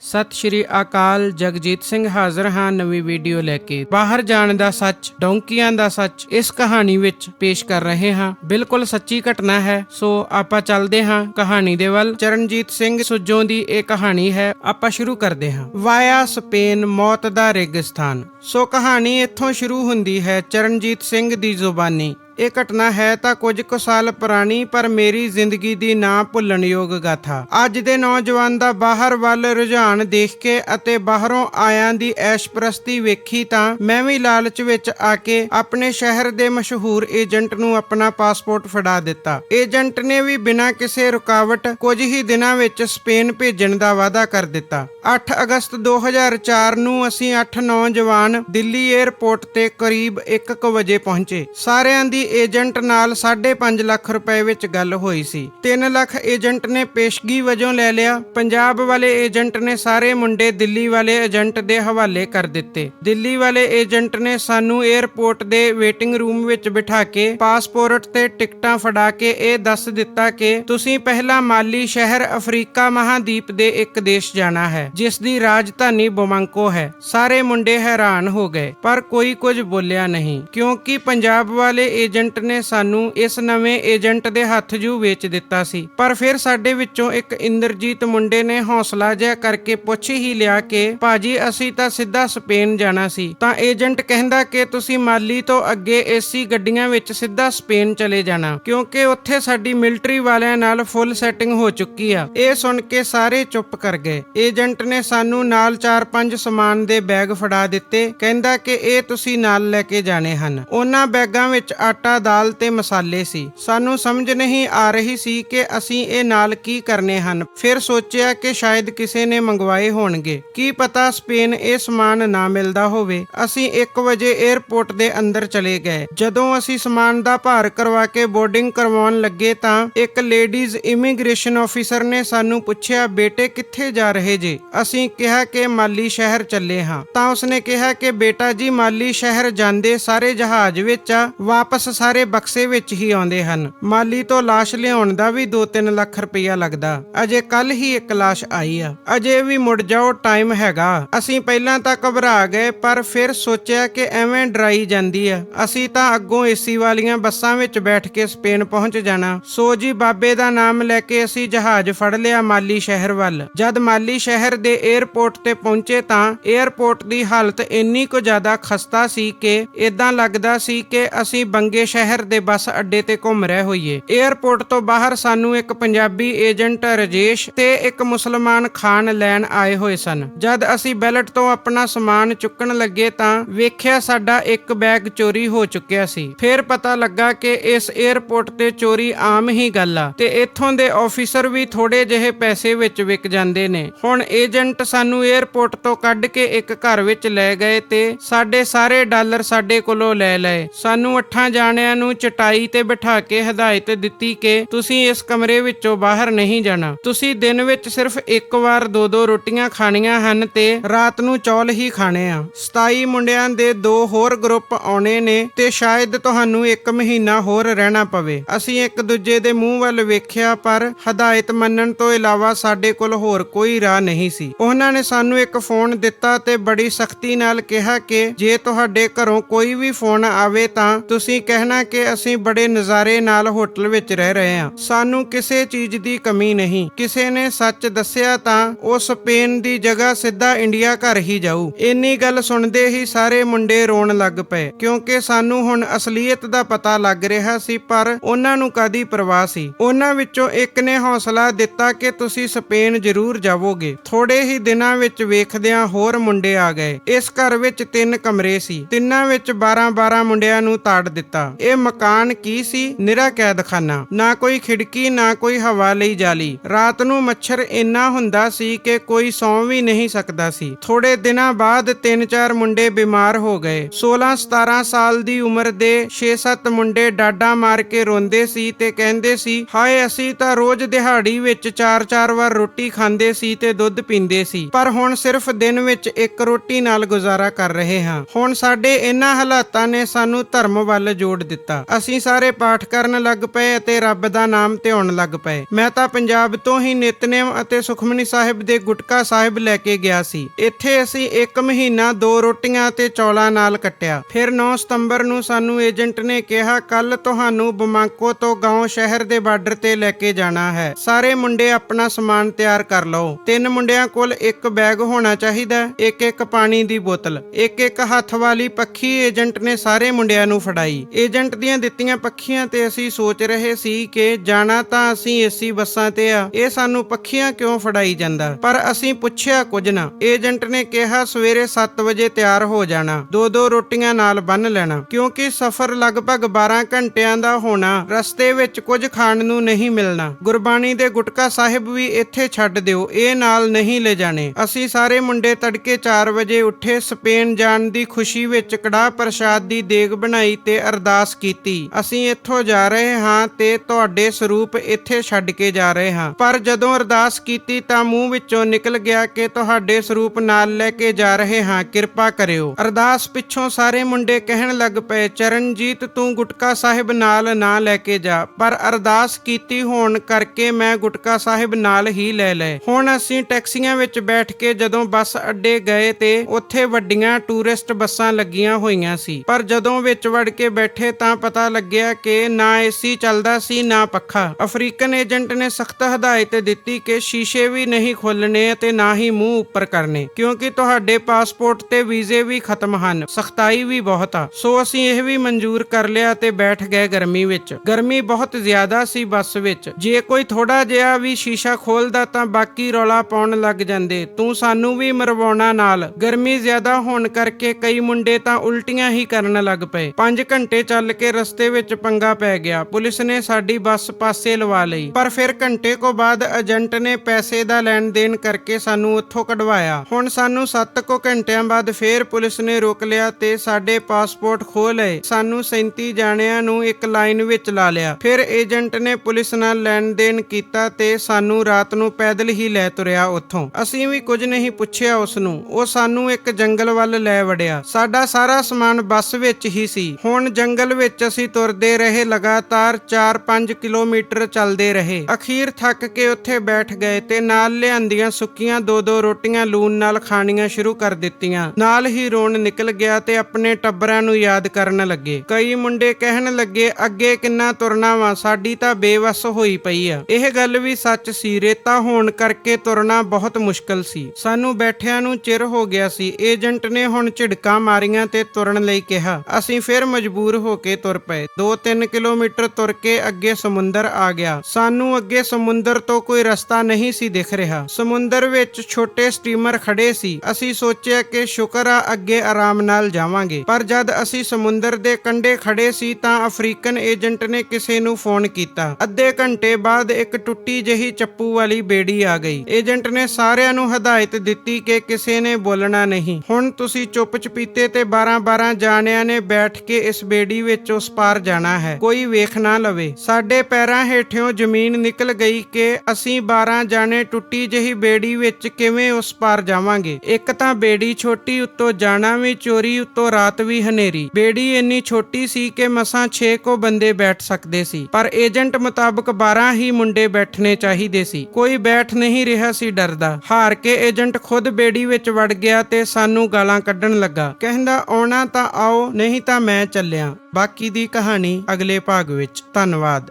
ਸਤਿ ਸ਼੍ਰੀ ਅਕਾਲ, ਜਗਜੀਤ ਸਿੰਘ ਹਾਜ਼ਰ ਹਾਂ ਨਵੀਂ ਵੀਡੀਓ ਲੈ ਕੇ। ਬਾਹਰ ਜਾਣ ਦਾ ਸੱਚ, ਡੌਂਕੀਆਂ ਦਾ ਸੱਚ, ਇਸ ਕਹਾਣੀ ਵਿੱਚ ਪੇਸ਼ ਕਰ ਰਹੇ ਹਾਂ। ਬਿਲਕੁਲ ਸੱਚੀ ਘਟਨਾ ਹੈ, ਸੋ ਆਪਾਂ ਚੱਲਦੇ ਹਾਂ ਕਹਾਣੀ ਦੇ ਵੱਲ। ਚਰਨਜੀਤ ਸਿੰਘ ਸੁੱਜੋਂ ਦੀ ਇਹ ਕਹਾਣੀ ਹੈ, ਆਪਾਂ ਸ਼ੁਰੂ ਕਰਦੇ ਹਾਂ। ਵਾਇਆ ਸਪੇਨ ਮੌਤ ਦਾ ਰੇਗਿਸਤਾਨ ਸੋ ਕਹਾਣੀ ਇੱਥੋਂ ਸ਼ੁਰੂ ਹੁੰਦੀ ਹੈ ਚਰਨਜੀਤ ਸਿੰਘ ਦੀ ਜ਼ੁਬਾਨੀ। ਇਹ ਘਟਨਾ ਹੈ ਤਾਂ ਕੁਝ ਕੁ ਸਾਲ ਪੁਰਾਣੀ, ਪਰ ਮੇਰੀ ਜ਼ਿੰਦਗੀ ਦੀ ਨਾ ਭੁੱਲਣਯੋਗ ਗਾਥਾ। ਅੱਜ ਦੇ ਨੌਜਵਾਨ ਦਾ ਬਾਹਰ ਵੱਲ ਰੁਝਾਨ ਦੇਖ ਕੇ ਅਤੇ ਬਾਹਰੋਂ ਆਇਆਂ ਦੀ ਐਸ਼ਪ੍ਰਸਤੀ ਵੇਖੀ ਤਾਂ ਮੈਂ ਵੀ ਲਾਲਚ ਵਿੱਚ ਆ ਕੇ ਆਪਣੇ ਸ਼ਹਿਰ ਦੇ ਮਸ਼ਹੂਰ ਏਜੰਟ ਨੂੰ ਆਪਣਾ ਪਾਸਪੋਰਟ ਫੜਾ ਦਿੱਤਾ। ਏਜੰਟ ਨੇ ਵੀ ਬਿਨਾਂ ਕਿਸੇ ਰੁਕਾਵਟ ਕੁਝ ਹੀ ਦਿਨਾਂ ਵਿੱਚ ਸਪੇਨ ਭੇਜਣ ਦਾ ਵਾਅਦਾ ਕਰ ਦਿੱਤਾ। 8 ਅਗਸਤ 2004 ਨੂੰ ਅਸੀਂ 8 ਨੌਜਵਾਨ ਦਿੱਲੀ 에ਅਰਪੋਰਟ ਤੇ ਕਰੀਬ 1:00 ਵਜੇ ਪਹੁੰਚੇ। ਸਾਰਿਆਂ ਦੀ ਏਜੰਟ ਨਾਲ 5.5 ਲੱਖ ਰੁਪਏ ਵਿੱਚ ਗੱਲ ਹੋਈ ਸੀ। 3 ਲੱਖ ਏਜੰਟ ਨੇ ਪੇਸ਼ਗੀ ਵਜੋਂ ਲੈ ਲਿਆ। ਪੰਜਾਬ ਵਾਲੇ ਏਜੰਟ ਨੇ ਸਾਰੇ ਮੁੰਡੇ ਦਿੱਲੀ ਵਾਲੇ ਏਜੰਟ ਦੇ ਹਵਾਲੇ ਕਰ ਦਿੱਤੇ। ਦਿੱਲੀ ਵਾਲੇ ਏਜੰਟ ਨੇ ਸਾਨੂੰ 에ਅਰਪੋਰਟ ਦੇ ਵੇਟਿੰਗ ਰੂਮ ਵਿੱਚ ਬਿਠਾ ਕੇ ਪਾਸਪੋਰਟ ਤੇ ਟਿਕਟਾਂ ਫੜਾ ਕੇ ਇਹ ਦੱਸ ਦਿੱਤਾ ਕਿ ਤੁਸੀਂ ਪਹਿਲਾਂ ਮਾਲੀ ਸ਼ਹਿਰ ਅਫਰੀਕਾ ਮਹਾਦੀਪ ਦੇ ਇੱਕ ਦੇਸ਼ ਜਾਣਾ ਹੈ, ਜਿਸ ਦੀ ਰਾਜਧਾਨੀ ਬੋਮਾਂਕੋ ਹੈ। ਸਾਰੇ ਮੁੰਡੇ ਹੈਰਾਨ ਹੋ ਗਏ, ਪਰ ਕੋਈ ਕੁਝ ਬੋਲਿਆ ਨਹੀਂ, ਕਿਉਂਕਿ ਪੰਜਾਬ ਵਾਲੇ ਏਜੰਟ ਏਜੰਟ ਨੇ ਸਾਨੂੰ ਇਸ ਨਵੇਂ ਏਜੰਟ ਦੇ ਹੱਥ ਜੂ ਵੇਚ ਦਿੱਤਾ ਸੀ। ਪਰ ਫਿਰ ਸਾਡੇ ਵਿੱਚੋਂ ਇੱਕ ਇੰਦਰਜੀਤ ਮੁੰਡੇ ਨੇ ਹੌਸਲਾ ਜਿਹਾ ਕਰਕੇ ਪੁੱਛ ਹੀ ਲਿਆ ਕਿ, ਭਾਜੀ, ਅਸੀਂ ਤਾਂ ਸਿੱਧਾ ਸਪੇਨ ਜਾਣਾ ਸੀ। ਤਾਂ ਏਜੰਟ ਕਹਿੰਦਾ ਕਿ ਤੁਸੀਂ ਮਾਲੀ ਤੋਂ ਅੱਗੇ ਏਸੀ ਗੱਡੀਆਂ ਵਿੱਚ ਸਿੱਧਾ ਸਪੇਨ ਚਲੇ ਜਾਣਾ, ਕਿਉਂਕਿ ਉੱਥੇ ਸਾਡੀ ਮਿਲਟਰੀ ਵਾਲਿਆਂ ਨਾਲ ਫੁੱਲ ਸੈਟਿੰਗ ਹੋ ਚੁੱਕੀ ਆ। ਇਹ ਸੁਣ ਕੇ ਸਾਰੇ ਚੁੱਪ ਕਰ ਗਏ। ਏਜੰਟ ਨੇ ਸਾਨੂੰ ਨਾਲ 4-5 ਸਮਾਨ ਦੇ ਬੈਗ ਫੜਾ ਦਿੱਤੇ, ਕਹਿੰਦਾ ਕਿ ਇਹ ਤੁਸੀਂ ਨਾਲ ਲੈ ਕੇ ਜਾਣੇ ਹਨ। ਉਹਨਾਂ ਬੈਗਾਂ ਵਿੱਚ ਆਟਾ, ਦਾਲ ਤੇ ਮਸਾਲੇ ਸੀ। ਸਾਨੂੰ ਸਮਝ ਨਹੀਂ ਆ ਰਹੀ ਸੀ ਕਿ ਅਸੀਂ ਇਹ ਨਾਲ ਕੀ ਕਰਨੇ ਹਨ। ਫਿਰ ਸੋਚਿਆ ਕਿ ਸ਼ਾਇਦ ਕਿਸੇ ਨੇ ਮੰਗਵਾਏ ਹੋਣਗੇ। ਕੀ ਪਤਾ ਸਪੇਨ ਇਹ ਸਮਾਨ ਨਾ ਮਿਲਦਾ ਹੋਵੇ। ਅਸੀਂ 1 ਵਜੇ 에어ਪੋਰਟ ਦੇ ਅੰਦਰ ਚਲੇ ਗਏ। ਜਦੋਂ ਅਸੀਂ ਸਮਾਨ ਦਾ ਭਾਰ ਕਰਵਾ ਕੇ ਬੋਰਡਿੰਗ ਕਰਵਾਉਣ ਲੱਗੇ ਤਾਂ ਇੱਕ ਲੇਡੀਜ਼ ਇਮੀਗ੍ਰੇਸ਼ਨ ਆਫੀਸਰ ਨੇ ਸਾਨੂੰ ਪੁੱਛਿਆ, ਬੇਟੇ, ਕਿੱਥੇ ਜਾ ਰਹੇ ਜੇ? ਅਸੀਂ ਕਿਹਾ ਕਿ ਮਾਲੀ ਸ਼ਹਿਰ ਚੱਲੇ ਹਾਂ। ਤਾਂ ਉਸਨੇ ਕਿਹਾ ਕਿ, ਬੇਟਾ ਜੀ, ਮਾਲੀ ਸ਼ਹਿਰ ਜਾਂਦੇ ਸਾਰੇ ਜਹਾਜ਼ ਵਿੱਚ ਵਾਪਸ ਸਾਰੇ ਬਕਸੇ ਵਿੱਚ ਹੀ ਆਉਂਦੇ ਹਨ। ਮਾਲੀ ਤੋਂ লাশ ਲਿਆਉਣ ਦਾ ਵੀ 2-3 ਲੱਖ ਰੁਪਇਆ ਲੱਗਦਾ। ਅਜੇ ਕੱਲ ਹੀ ਇੱਕ লাশ ਆਈ ਆ। ਅਜੇ ਵੀ ਮੁੜ ਜਾਓ, ਟਾਈਮ ਹੈਗਾ। ਅਸੀਂ ਪਹਿਲਾਂ ਤਾਂ ਘਬਰਾ ਗਏ, ਪਰ ਫਿਰ ਸੋਚਿਆ ਕਿ ਐਵੇਂ ਡਰਾਈ ਜਾਂਦੀ ਆ। ਅਸੀਂ ਤਾਂ ਅੱਗੋਂ ਏਸੀ ਵਾਲੀਆਂ ਬੱਸਾਂ ਵਿੱਚ ਬੈਠ ਕੇ ਸਪੇਨ ਪਹੁੰਚ ਜਾਣਾ। ਸੋ ਜੀ, ਬਾਬੇ ਦਾ ਨਾਮ ਲੈ ਕੇ ਅਸੀਂ ਜਹਾਜ਼ ਫੜ ਲਿਆ ਮਾਲੀ ਸ਼ਹਿਰ ਵੱਲ। ਜਦ ਮਾਲੀ ਸ਼ਹਿਰ ਦੇ 에ਅਰਪੋਰਟ ਤੇ ਪਹੁੰਚੇ ਤਾਂ 에ਅਰਪੋਰਟ ਦੀ ਹਾਲਤ ਇੰਨੀ ਕੁ ਜ਼ਿਆਦਾ ਖਸਤਾ ਸੀ ਕਿ ਇਦਾਂ ਲੱਗਦਾ ਸੀ ਕਿ ਅਸੀਂ ਬੰਗੇ ਲੱਗੇ ਸ਼ਹਿਰ ਦੇ ਬੱਸ ਅੱਡੇ ਤੇ ਘੁੰਮ ਰਹੇ ਹੋਈਏ। 에ਅਰਪੋਰਟ ਤੋਂ ਬਾਹਰ ਸਾਨੂੰ ਇੱਕ ਪੰਜਾਬੀ ਏਜੰਟ ਰਜੇਸ਼ ਤੇ ਇੱਕ ਮੁਸਲਮਾਨ ਖਾਨ ਲੈਣ ਆਏ ਹੋਏ ਸਨ। ਜਦ ਅਸੀਂ ਬੈਲਟ ਤੋਂ ਆਪਣਾ ਸਮਾਨ ਚੁੱਕਣ ਲੱਗੇ ਤਾਂ ਵੇਖਿਆ ਸਾਡਾ ਇੱਕ ਬੈਗ ਚੋਰੀ ਹੋ ਚੁੱਕਿਆ ਸੀ। ਫਿਰ ਪਤਾ ਲੱਗਾ ਕਿ ਇਸ 에ਅਰਪੋਰਟ ਤੇ ਚੋਰੀ ਆਮ ਹੀ ਗੱਲ ਆ ਤੇ ਇੱਥੋਂ ਦੇ ਆਫੀਸਰ ਵੀ ਥੋੜੇ ਜਿਹੇ ਪੈਸੇ ਵਿੱਚ ਵਿਕ ਜਾਂਦੇ ਨੇ। ਹੁਣ ਏਜੰਟ ਸਾਨੂੰ 에ਅਰਪੋਰਟ ਤੋਂ ਕੱਢ ਕੇ ਇੱਕ ਘਰ ਵਿੱਚ ਲੈ ਗਏ ਤੇ ਸਾਡੇ ਸਾਰੇ ਡਾਲਰ ਸਾਡੇ ਕੋਲੋਂ ਲੈ ਲਏ। ਸਾਨੂੰ ਅੱਠਾਂ ਜਾਣ ਜਾਣਿਆਂ ਨੂੰ ਚਟਾਈ ਤੇ ਬਿਠਾ ਕੇ ਹਦਾਇਤ ਦਿੱਤੀ ਕਿ ਤੁਸੀਂ ਇਸ ਕਮਰੇ ਵਿੱਚੋਂ ਬਾਹਰ ਨਹੀਂ ਜਾਣਾ। ਤੁਸੀਂ ਦਿਨ ਵਿੱਚ ਸਿਰਫ ਇੱਕ ਵਾਰ ਦੋ ਦੋ ਰੋਟੀਆਂ ਖਾਣੀਆਂ ਹਨ ਤੇ ਰਾਤ ਨੂੰ ਚੌਲ ਹੀ ਖਾਣੇ ਆ। 27 ਮੁੰਡਿਆਂ ਦੇ ਦੋ ਹੋਰ ਗਰੁੱਪ ਆਉਣੇ ਨੇ ਤੇ ਸ਼ਾਇਦ ਤੁਹਾਨੂੰ ਇੱਕ ਮਹੀਨਾ ਹੋਰ ਰਹਿਣਾ ਪਵੇ। ਅਸੀਂ ਇੱਕ ਦੂਜੇ ਦੇ ਮੂੰਹ ਵੱਲ ਵੇਖਿਆ, ਪਰ ਹਦਾਇਤ ਮੰਨਣ ਤੋਂ ਇਲਾਵਾ ਸਾਡੇ ਕੋਲ ਹੋਰ ਕੋਈ ਰਾਹ ਨਹੀਂ ਸੀ। ਉਹਨਾਂ ਨੇ ਸਾਨੂੰ ਇੱਕ ਫੋਨ ਦਿੱਤਾ ਤੇ ਬੜੀ ਸਖਤੀ ਨਾਲ ਕਿਹਾ ਕਿ ਜੇ ਤੁਹਾਡੇ ਘਰੋਂ ਕੋਈ ਵੀ ਫੋਨ ਆਵੇ ਤਾਂ ਤੁਸੀਂ ਕਹਿਣਾ ਕਿ ਅਸੀਂ ਬੜੇ ਨਜ਼ਾਰੇ ਨਾਲ ਹੋਟਲ ਵਿੱਚ ਰਹਿ ਰਹੇ ਹਾਂ। ਸਾਨੂੰ ਕਿਸੇ ਚੀਜ਼ ਦੀ ਕਮੀ ਨਹੀਂ। ਕਿਸੇ ਨੇ ਸੱਚ ਦੱਸਿਆ ਤਾਂ ਉਹ ਸਪੇਨ ਦੀ ਜਗ੍ਹਾ ਸਿੱਧਾ ਇੰਡੀਆ ਘਰ ਹੀ ਜਾਊ। ਇੰਨੀ ਗੱਲ ਸੁਣਦੇ ਹੀ ਸਾਰੇ ਮੁੰਡੇ ਰੋਣ ਲੱਗ ਪਏ, ਕਿਉਂਕਿ ਸਾਨੂੰ ਹੁਣ ਅਸਲੀਅਤ ਦਾ ਪਤਾ ਲੱਗ ਰਿਹਾ ਸੀ, ਪਰ ਉਹਨਾਂ ਨੂੰ ਕਾਦੀ ਪਰਵਾਹ ਸੀ? ਉਹਨਾਂ ਵਿੱਚੋਂ ਇੱਕ ਨੇ ਹੌਸਲਾ ਦਿੱਤਾ ਕਿ ਤੁਸੀਂ ਸਪੇਨ ਜ਼ਰੂਰ ਜਾਵੋਗੇ। ਥੋੜੇ ਹੀ ਦਿਨਾਂ ਵਿੱਚ ਵੇਖਦਿਆਂ ਹੋਰ ਮੁੰਡੇ ਆ ਗਏ। ਇਸ ਘਰ ਵਿੱਚ ਤਿੰਨ ਕਮਰੇ ਸੀ। ਤਿੰਨਾਂ ਵਿੱਚ 12-12 ਮੁੰਡਿਆਂ ਨੂੰ ਤਾੜ ਦਿੱਤਾ। ਇਹ ਮਕਾਨ ਕੀ ਸੀ? ਨਿਰਾ ਕੈਦਖਾਨਾ। ਨਾ ਕੋਈ ਖਿੜਕੀ, ਨਾ ਕੋਈ ਹਵਾ ਲਈ ਜਾਲੀ। ਰਾਤ ਨੂੰ ਮੱਛਰ ਇੰਨਾ ਹੁੰਦਾ ਸੀ ਕਿ ਕੋਈ ਸੌਂ ਵੀ ਨਹੀਂ ਸਕਦਾ ਸੀ। ਥੋੜੇ ਦਿਨਾਂ ਬਾਅਦ ਤਿੰਨ ਚਾਰ ਮੁੰਡੇ ਬਿਮਾਰ ਹੋ ਗਏ। 16-17 ਸਾਲ ਦੀ ਉਮਰ ਦੇ 6-7 ਮੁੰਡੇ ਡਾਡਾ ਮਾਰ ਕੇ ਰੋਂਦੇ ਸੀ ਤੇ ਕਹਿੰਦੇ ਸੀ, ਹਾਏ, ਅਸੀਂ ਤਾਂ ਰੋਜ਼ ਦਿਹਾੜੀ ਵਿੱਚ 4-4 ਵਾਰ ਰੋਟੀ ਖਾਂਦੇ ਸੀ ਤੇ ਦੁੱਧ ਪੀਂਦੇ ਸੀ। ਪਰ ਹੁਣ ਸਿਰਫ ਦਿਨ ਵਿੱਚ ਇੱਕ ਰੋਟੀ ਨਾਲ ਗੁਜ਼ਾਰਾ ਕਰ ਰਹੇ ਹਾਂ। ਹੁਣ ਸਾਡੇ ਇਹਨਾਂ ਹਾਲਾਤਾਂ ਨੇ ਸਾਨੂੰ ਧਰਮ ਵੱਲ ਜੋੜ ਤੋੜ ਦਿੱਤਾ। ਅਸੀਂ ਸਾਰੇ ਪਾਠ ਕਰਨ ਲੱਗ ਪਏ ਅਤੇ ਰੱਬ ਦਾ ਨਾਮ ਧਿਆਉਣ ਲੱਗ ਪਏ। ਮੈਂ ਤਾਂ ਪੰਜਾਬ ਤੋਂ ਹੀ ਨਿਤਨੇਮ ਅਤੇ ਸੁਖਮਨੀ ਸਾਹਿਬ ਦੇ ਗੁਟਕਾ ਸਾਹਿਬ ਲੈ ਕੇ ਗਿਆ ਸੀ। ਇੱਥੇ ਅਸੀਂ ਇੱਕ ਮਹੀਨਾ ਦੋ ਰੋਟੀਆਂ ਤੇ ਚੌਲਾਂ ਨਾਲ ਕੱਟਿਆ। ਫਿਰ 9 ਸਤੰਬਰ ਨੂੰ ਸਾਨੂੰ ਏਜੰਟ ਨੇ ਕਿਹਾ ਕੱਲ ਤੁਹਾਨੂੰ ਬਮਾਂਕੋ ਤੋਂ ਗਾਉਂ ਸ਼ਹਿਰ ਦੇ ਬਾਰਡਰ ਤੇ ਲੈ ਕੇ ਜਾਣਾ ਹੈ। ਸਾਰੇ ਮੁੰਡੇ ਆਪਣਾ ਸਮਾਨ ਤਿਆਰ ਕਰ ਲਓ। ਤਿੰਨ ਮੁੰਡਿਆਂ ਕੋਲ ਇੱਕ ਬੈਗ ਹੋਣਾ ਚਾਹੀਦਾ ਇੱਕ ਇੱਕ ਪਾਣੀ ਦੀ ਬੋਤਲ ਇੱਕ ਇੱਕ ਹੱਥ ਵਾਲੀ ਪੱਖੀ ਏਜੰਟ ਨੇ ਸਾਰੇ ਮੁੰਡਿਆਂ ਨੂੰ ਫੜਾਈ। ਏਜੰਟ ਦੀਆਂ ਦਿੱਤੀਆਂ ਪੱਖੀਆਂ ਤੇ ਅਸੀਂ ਸੋਚ ਰਹੇ ਸੀ ਕਿ ਜਾਣਾ ਤਾਂ ਅਸੀਂ ਏਸੀ ਬੱਸਾਂ ਤੇ ਆ। ਇਹ ਸਾਨੂੰ ਪੱਖੀਆਂ ਕਿਉਂ ਫੜਾਈ ਜਾਂਦਾ? ਪਰ ਅਸੀਂ ਪੁੱਛਿਆ ਕੁਝ ਨਾ। ਏਜੰਟ ਨੇ ਕਿਹਾ, ਸਵੇਰੇ 7 ਵਜੇ ਤਿਆਰ ਹੋ ਜਾਣਾ। ਦੋ ਦੋ ਰੋਟੀਆਂ ਨਾਲ ਬੰਨ ਲੈਣਾ। ਕਿਉਂਕਿ ਸਫ਼ਰ ਲਗਭਗ 12 ਘੰਟਿਆਂ ਦਾ ਹੋਣਾ। ਰਸਤੇ ਵਿੱਚ ਕੁਝ ਖਾਣ ਨੂੰ ਨਹੀਂ ਮਿਲਣਾ। ਗੁਰਬਾਣੀ ਦੇ ਗੁਟਕਾ ਸਾਹਿਬ ਵੀ ਇੱਥੇ ਛੱਡ ਦਿਓ। ਇਹ ਨਾਲ ਨਹੀਂ ਲੈ ਜਾਣੇ। ਅਸੀਂ ਸਾਰੇ ਮੁੰਡੇ ਤੜਕੇ 4 ਵਜੇ ਉੱਠੇ। ਸਪੇਨ ਜਾਣ ਦੀ ਖੁਸ਼ੀ ਵਿੱਚ ਕੜਾਹ ਪ੍ਰਸ਼ਾਦ ਦੀ ਦੇਗ ਬਣਾਈ ਤੇ ਅਰਦਾਸ ਕੀਤੀ। ਅਸੀਂ ਇੱਥੋਂ ਜਾ ਰਹੇ ਹਾਂ ਤੇ ਤੁਹਾਡੇ ਸਰੂਪ ਇੱਥੇ ਛੱਡ ਕੇ ਜਾ ਰਹੇ ਹਾਂ। ਪਰ ਜਦੋਂ ਅਰਦਾਸ ਕੀਤੀ ਤਾਂ ਮੂੰਹ ਵਿੱਚੋਂ ਨਿਕਲ ਗਿਆ ਕਿ ਤੁਹਾਡੇ ਸਰੂਪ ਨਾਲ ਲੈ ਕੇ ਜਾ ਰਹੇ ਹਾਂ, ਕਿਰਪਾ ਕਰਿਓ। ਅਰਦਾਸ ਪਿੱਛੋਂ ਸਾਰੇ ਮੁੰਡੇ ਕਹਿਣ ਲੱਗ ਪਏ, ਚਰਨਜੀਤ, ਤੂੰ ਗੁਟਕਾ ਸਾਹਿਬ ਨਾਲ ਨਾ ਲੈ ਕੇ ਜਾ। ਪਰ ਅਰਦਾਸ ਕੀਤੀ ਹੋਣ ਕਰਕੇ ਮੈਂ ਗੁਟਕਾ ਸਾਹਿਬ ਨਾਲ ਹੀ ਲੈ ਲਏ। ਹੁਣ ਅਸੀਂ ਟੈਕਸੀਆਂ ਵਿੱਚ ਬੈਠ ਕੇ ਜਦੋਂ ਬੱਸ ਅੱਡੇ ਗਏ ਤੇ ਉੱਥੇ ਵੱਡੀਆਂ ਟੂਰਿਸਟ ਬੱਸਾਂ ਲੱਗੀਆਂ ਹੋਈਆਂ ਸੀ। ਪਰ ਜਦੋਂ ਵਿੱਚ ਵੜ ਕੇ ਬੈਠੇ ਤਾਂ ਪਤਾ ਲੱਗਿਆ ਕਿ ਨਾ ਏਸੀ ਚੱਲਦਾ ਸੀ, ਨਾ ਪੱਖਾ। ਅਫਰੀਕਨ ਏਜੰਟ ਨੇ ਸਖਤ ਹਦਾਇਤ ਦਿੱਤੀ ਕਿ ਸ਼ੀਸ਼ੇ ਵੀ ਨਹੀਂ ਖੋਲਣੇ ਅਤੇ ਨਾ ਹੀ ਮੂੰਹ ਉੱਪਰ ਕਰਨੇ, ਕਿਉਂਕਿ ਤੁਹਾਡੇ ਪਾਸਪੋਰਟ ਤੇ ਵੀਜ਼ੇ ਵੀ ਖਤਮ ਹਨ, ਸਖਤਾਈ ਵੀ ਬਹੁਤ ਆ। ਸੋ ਅਸੀਂ ਇਹ ਵੀ ਮਨਜ਼ੂਰ ਕਰ ਲਿਆ ਤੇ ਬੈਠ ਗਏ ਗਰਮੀ ਵਿੱਚ। ਗਰਮੀ ਬਹੁਤ ਜ਼ਿਆਦਾ ਸੀ ਬੱਸ ਵਿੱਚ। ਜੇ ਕੋਈ ਥੋੜਾ ਜਿਹਾ ਵੀ ਸ਼ੀਸ਼ਾ ਖੋਲਦਾ ਤਾਂ ਬਾਕੀ ਰੌਲਾ ਪਾਉਣ ਲੱਗ ਜਾਂਦੇ। ਤੂੰ ਸਾਨੂੰ ਵੀ ਮਰਵਾਉਣਾ ਨਾਲ। ਗਰਮੀ ਜ਼ਿਆਦਾ ਹੋਣ ਕਰਕੇ ਕਈ ਮੁੰਡੇ ਤਾਂ ਉਲਟੀਆਂ ਹੀ ਕਰਨ ਲੱਗ ਪਏ। 5 ਘੰਟੇ ਚੱਲ ਕੇ ਰਸਤੇ ਵਿੱਚ ਪੰਗਾ ਪੈ ਗਿਆ। ਪੁਲਿਸ ਨੇ ਸਾਡੀ ਬੱਸ ਪਾਸੇ ਲਵਾ ਲਈ। ਪਰ ਫਿਰ ਘੰਟੇ ਕੋ ਬਾਅਦ ਏਜੰਟ ਨੇ ਪੈਸੇ ਦਾ ਲੈਣ ਦੇਣ ਕਰਕੇ ਸਾਨੂੰ ਉੱਥੋਂ ਕਢਵਾਇਆ। ਹੁਣ ਸਾਨੂੰ 7 ਕੋ ਘੰਟਿਆਂ ਬਾਅਦ ਫੇਰ ਪੁਲਿਸ ਨੇ ਰੋਕ ਲਿਆ ਤੇ ਸਾਡੇ ਪਾਸਪੋਰਟ ਖੋਹ ਲਏ। ਸਾਨੂੰ 37 ਜਾਣਿਆਂ ਨੂੰ ਇੱਕ ਲਾਈਨ ਵਿੱਚ ਲਾ ਲਿਆ। ਫਿਰ ਏਜੰਟ ਨੇ ਪੁਲਿਸ ਨਾਲ ਲੈਣ ਦੇਣ ਕੀਤਾ ਤੇ ਸਾਨੂੰ ਰਾਤ ਨੂੰ ਪੈਦਲ ਹੀ ਲੈ ਤੁਰਿਆ ਉੱਥੋਂ। ਅਸੀਂ ਵੀ ਕੁਝ ਨਹੀਂ ਪੁੱਛਿਆ ਉਸ ਨੂੰ। ਉਹ ਸਾਨੂੰ ਇੱਕ ਜੰਗਲ ਵੱਲ ਲੈ ਵੜਿਆ। ਸਾਡਾ ਸਾਰਾ ਸਮਾਨ ਬੱਸ ਵਿੱਚ ਹੀ ਸੀ। ਹੁਣ ਜੰਗਲ ਵਿੱਚ ਅਸੀਂ ਤੁਰਦੇ ਰਹੇ, ਲਗਾਤਾਰ 4-5 ਕਿਲੋਮੀਟਰ ਚੱਲਦੇ ਰਹੇ। ਅਖੀਰ ਥੱਕ ਕੇ ਉੱਥੇ ਬੈਠ ਗਏ ਤੇ ਨਾਲ ਲਿਆਂਦੀਆਂ ਸੁੱਕੀਆਂ ਦੋ-ਦੋ ਰੋਟੀਆਂ ਲੂਣ ਨਾਲ ਖਾਣੀਆਂ ਸ਼ੁਰੂ ਕਰ ਦਿੱਤੀਆਂ। ਨਾਲ ਹੀ ਰੋਣ ਨਿਕਲ ਗਿਆ ਤੇ ਆਪਣੇ ਟੱਬਰਾਂ ਨੂੰ ਯਾਦ ਕਰਨ ਲੱਗੇ। ਕਈ ਮੁੰਡੇ ਕਹਿਣ ਲੱਗੇ, ਅੱਗੇ ਕਿੰਨਾ ਤੁਰਨਾ ਵਾ, ਸਾਡੀ ਤਾਂ ਬੇਵਸ ਹੋਈ ਪਈ ਆ। ਇਹ ਗੱਲ ਵੀ ਸੱਚ ਸੀ, ਰੇਤਾ ਹੋਣ ਕਰਕੇ ਤੁਰਨਾ ਬਹੁਤ ਮੁਸ਼ਕਲ ਸੀ। ਸਾਨੂੰ ਬੈਠਿਆਂ ਨੂੰ ਚਿਰ ਹੋ ਗਿਆ ਸੀ, ਏਜੰਟ ਨੇ ਹੁਣ ਝਿੜਕਾਂ ਮਾਰੀਆਂ ਤੇ ਤੁਰਨ ਲਈ ਕਿਹਾ। ਅਸੀਂ ਫਿਰ ਮਜਬੂਰ ਹੋ ਕੇ ਤੁਰ ਪਏ। 2-3 ਕਿਲੋਮੀਟਰ ਤੁਰ ਕੇ ਅੱਗੇ ਸਮੁੰਦਰ ਆ ਗਿਆ। ਸਾਨੂੰ ਅੱਗੇ ਸਮੁੰਦਰ ਤੋਂ ਕੋਈ ਰਸਤਾ ਨਹੀਂ ਸੀ ਦਿਖ ਰਿਹਾ। ਸਮੁੰਦਰ ਵਿੱਚ ਛੋਟੇ ਸਟੀਮਰ ਖੜੇ ਸੀ। ਅਸੀਂ ਸੋਚਿਆ ਕਿ ਸ਼ੁਕਰ ਆ, ਅੱਗੇ ਆਰਾਮ ਨਾਲ ਜਾਵਾਂਗੇ। ਪਰ ਜਦ ਅਸੀਂ ਸਮੁੰਦਰ ਦੇ ਕੰਢੇ ਖੜੇ ਸੀ ਤਾਂ ਅਫਰੀਕਨ ਏਜੰਟ ਨੇ ਕਿਸੇ ਨੂੰ ਫੋਨ ਕੀਤਾ। ਅੱਧੇ ਘੰਟੇ ਬਾਅਦ ਇੱਕ ਟੁੱਟੀ ਜਿਹੀ ਚੱਪੂ ਵਾਲੀ ਬੇੜੀ ਆ ਗਈ। ਏਜੰਟ ਨੇ ਸਾਰਿਆਂ ਨੂੰ ਹਦਾਇਤ ਦਿੱਤੀ ਕਿ ਕਿਸੇ ਨੇ ਬੋਲਣਾ ਨਹੀਂ। ਹੁਣ ਤੁਸੀਂ ਚੁੱਪ ਚਪੀਤੇ ਤੇ 12-12 ਜਾਣਿਆਂ ਨੇ ਬੈਠ ਕੇ ਇਸ ਬੇੜੀ ਵਿੱਚ ਉਸ ਪਾਰ ਜਾਣਾ ਹੈ। ਕੋਈ ਵੇਖ ਨਾ ਲਵੇ। ਸਾਡੇ ਪੈਰਾਂ ਹੇਠਿਓਂ ਜ਼ਮੀਨ ਨਿਕਲ ਗਈ ਕਿ ਅਸੀਂ 12 ਜਾਣੇ ਟੁੱਟੀ ਜਿਹੀ ਬੇੜੀ ਵਿੱਚ ਕਿਵੇਂ ਉਸ ਪਾਰ ਜਾਵਾਂਗੇ। ਇੱਕ ਤਾਂ ਬੇੜੀ ਛੋਟੀ ਉੱਤੋਂ ਜਾਣਾ ਵੀ, ਚੋਰੀ ਉੱਤੋਂ ਰਾਤ ਵੀ ਹਨੇਰੀ। ਬੇੜੀ ਇੰਨੀ ਛੋਟੀ ਸੀ ਕਿ ਮਸਾਂ 6 ਕੋ ਬੰਦੇ ਬੈਠ ਸਕਦੇ ਸੀ। ਪਰ ਏਜੰਟ ਮੁਤਾਬਕ 12 ਹੀ ਮੁੰਡੇ ਬੈਠਣੇ ਚਾਹੀਦੇ ਸੀ। ਕੋਈ ਬੈਠ ਨਹੀਂ ਰਿਹਾ ਸੀ ਡਰਦਾ। ਹਾਰ ਕੇ ਏਜੰਟ ਖੁਦ ਬੇੜੀ ਵਿੱਚ ਵੜ ਗਿਆ ਤੇ ਸਾਨੂੰ ਗਾਲਾਂ ਕੱਢਣ ਲੱਗਾ। ਕਹਿੰਦਾ, ਆਉਣਾ ਤਾਂ ਆਓ, ਨਹੀਂ ਤਾਂ ਮੈਂ ਚੱਲਿਆ। ਬਾਕੀ ਦੀ ਕਹਾਣੀ ਅਗਲੇ ਭਾਗ ਵਿੱਚ। ਧੰਨਵਾਦ।